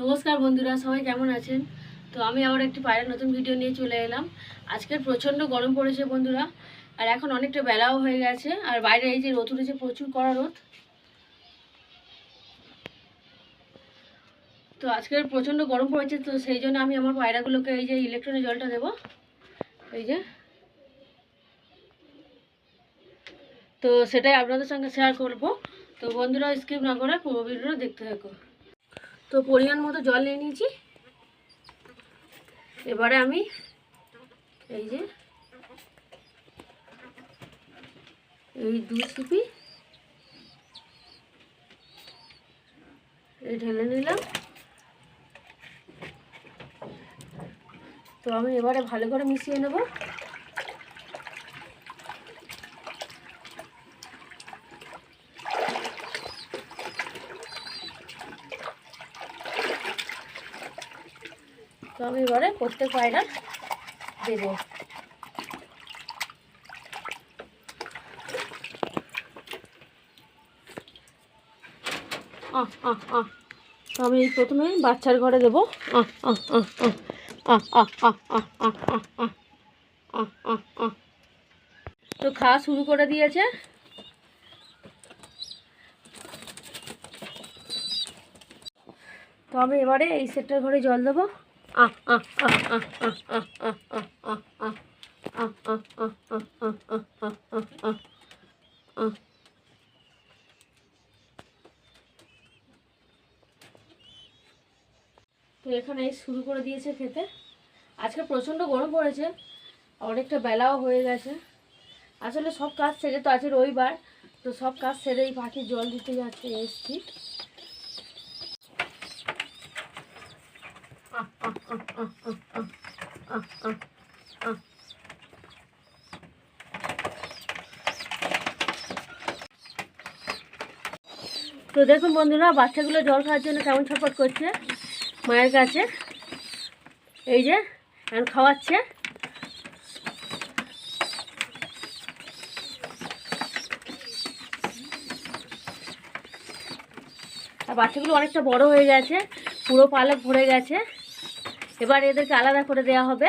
নমস্কার বন্ধুরা, সবাই কেমন আছেন? তো আমি আবার একটি পায়রা নতুন ভিডিও নিয়ে চলে এলাম। আজকের প্রচণ্ড গরম পড়েছে বন্ধুরা, আর এখন অনেকটা বেলাও হয়ে গেছে, আর বাইরে এই যে রোদ উঠেছে, প্রচুর কড়া রোদ। তো আজকের প্রচণ্ড গরম পড়েছে, তো সেই জন্য আমি আমার পায়রাগুলোকে এই যে ইলেকট্রনিক জলটা দেবো। এই যে। তো সেটাই আপনাদের সঙ্গে শেয়ার করব। তো বন্ধুরা স্কিপ না করে পুরো ভিডিওটা দেখতে থাকো। তো পরিমাণ মতো জল নিয়ে নিয়েছি। এবারে আমি এই যে এই দু সিপি এই ঢেলে নিলাম। তো আমি এবারে ভালো করে মিশিয়ে নেব। এবারে প্রত্যেক পায়রা দেবো আমি প্রথমে বাচ্চার ঘরে দেবো আহ আহ আহ আহ আহ আহ আহ আহ তো খাওয়া শুরু করে দিয়েছে তো আমি এবারে এই সেটটার ঘরে জল দেবো তো এখানে শুরু করে দিয়েছে খেতে। আজকে প্রচণ্ড গরম পড়েছে, অনেকটা বেলাও হয়ে গেছে। আসলে সব কাজ সেরে তো আছে রবিবার, তো সব কাজ সেরেই পাখি জল দিতে যাচ্ছে এসছি তো দেখুন বন্ধুরা, বাচ্চাগুলো জল খাওয়ার জন্য কেমন ছটফট করছে মায়ের কাছে। এই যে, এখন খাওয়াচ্ছে। আর বাচ্চাগুলো অনেকটা বড় হয়ে গেছে, পুরো পালক ভরে গেছে। এবার এদেরকে আলাদা করে দেওয়া হবে।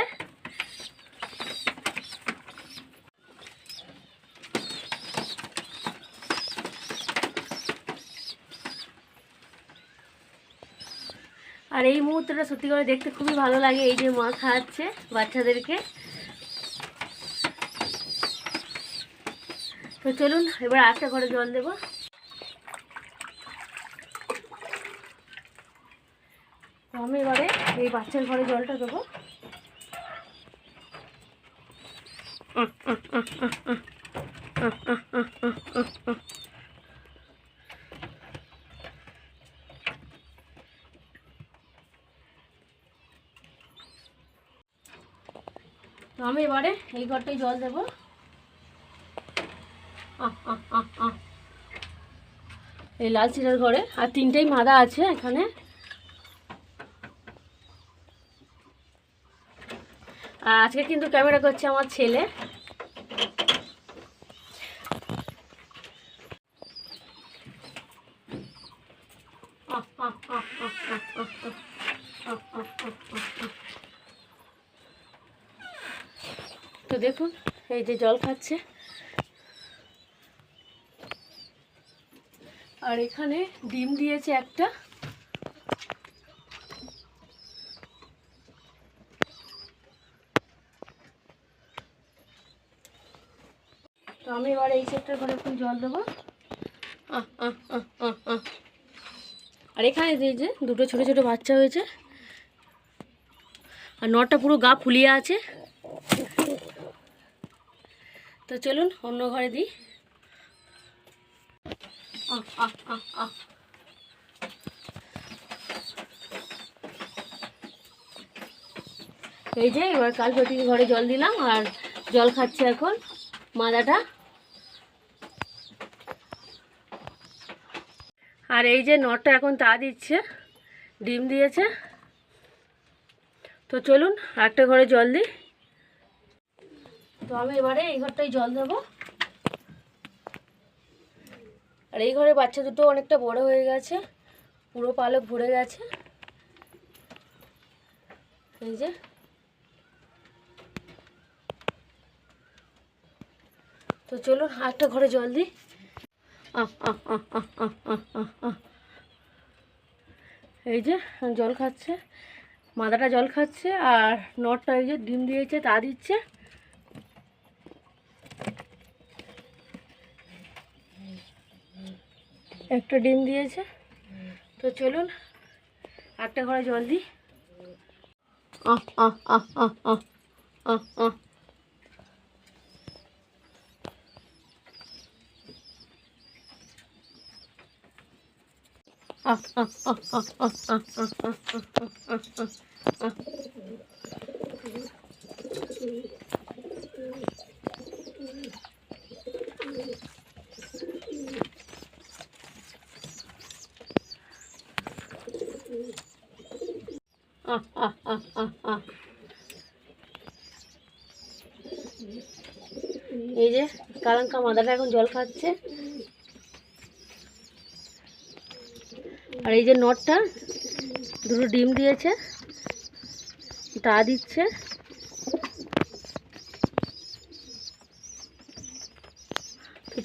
আর এই মুহূর্তটা সত্যি করে দেখতে খুবই ভালো লাগে, এই যে মা খাওয়াচ্ছে বাচ্চাদেরকে। তো চলুন, এবার আরেকটা করে জল দেবো। আমি এবারে এই বাচ্চার ঘরে জলটা দেবো। আমি এবারে এই ঘরটাই জল দেবো। এই লাল চিরার ঘরে। আর তিনটেই মাদা আছে এখানে। আজকে কিন্তু ক্যামেরা করছে আমার ছেলে। তো দেখুন, এই যে জল খাচ্ছে। আর এখানে ডিম দিয়েছে একটা। তো আমি এবার এই সেটটার ঘরে একটু জল দেবো। আর এখানে যে যে দুটো ছোট ছোট বাচ্চা হয়েছে, আর নটা পুরো গা ফুলিয়ে আছে তো চলুন অন্য ঘরে দিই। এই যে, এবার কাল ঘরে জল দিলাম, আর জল খাচ্ছে এখন মাদাটা আর এই যে নটটা এখন তা দিচ্ছে, ডিম দিয়েছে। তো চলুন একটা ঘরে জল দিই। তো আমি এবারে এই ঘরটাই জল দেবো। আর এই ঘরে বাচ্চা দুটো অনেকটা বড় হয়ে গেছে, পুরো পালক ভরে গেছে। এই যে। তো চলুন আরেকটা ঘরে জল দিই। এই যে জল খাচ্ছে, মাদাটা জল খাচ্ছে আর নটটা এই যে ডিম দিয়েছে, তা দিচ্ছে। একটা ডিম দিয়েছে। তো চলুন, একটা ঘরে জল দিই। আহ আহ আহ আহ আহ আহ আহ। এই যে কালাঙ্কা মাদাটা এখন জল খাচ্ছে। আর এই যে নটটা, দুটো ডিম দিয়েছে, তা দিচ্ছে।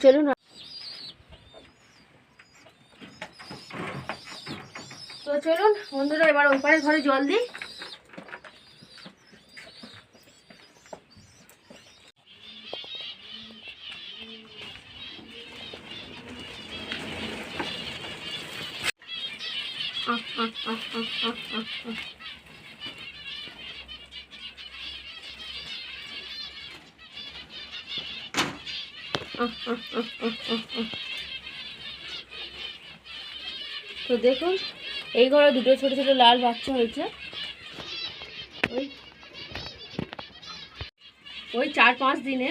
চলুন, তো চলুন বন্ধুরা, এবার ওই পারে ঘরে জল দিই। তো দেখুন, এই ঘরে দুটো ছোট ছোট লাল বাচ্চা হয়েছে। ওই ওই চার পাঁচ দিনে।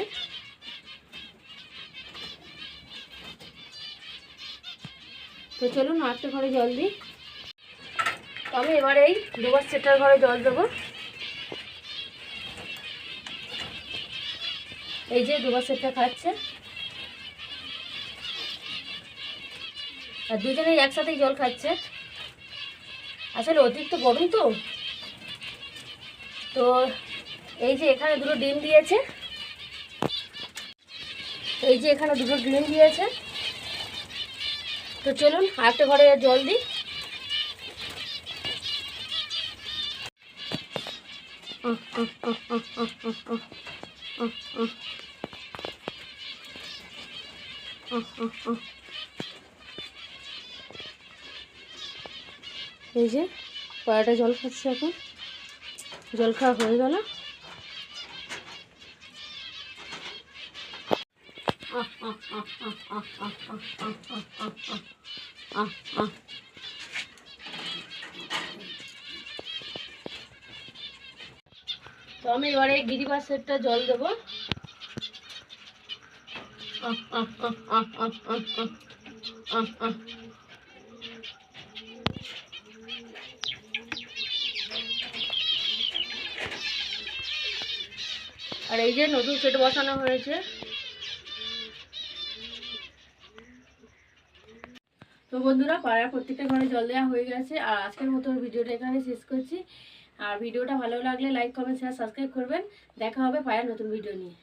তো চলুন আটটা ঘরে জল দিই। আমি এবার এই দুবার সেটার ঘরে জল দেবো। এই যে দুবার সেটটা খাচ্ছে। আর দুজনেই একসাথেই জল খাচ্ছে। আসলে অতিরিক্ত গরম তো। তো এই যে এখানে দুটো ডিম দিয়েছে। এই যে এখানে দুটো ডিম দিয়েছে। তো চলুন আরেকটা ঘরে জল দিই। এই যে পায়াটা জল খাচ্ছে এখন। জল খাওয়া হয়ে গেল। আহ, আহ, আহ, আহ, আহ, আহ, আহ, আহ, আহ, তো আমি এবারে গিরি টা জল দেবো। আর এই যে নতুন সেট বসানো হয়েছে। তো বন্ধুরা, পাড়ার প্রত্যেকটা ঘরে জল দেওয়া হয়ে গেছে। আর আজকের মতো ভিডিওটা এখানে শেষ করছি। আর ভিডিওটা ভালো লাগলে লাইক কমেন্ট শেয়ার সাবস্ক্রাইব করবেন। দেখা হবে পায়ের নতুন ভিডিও নিয়ে।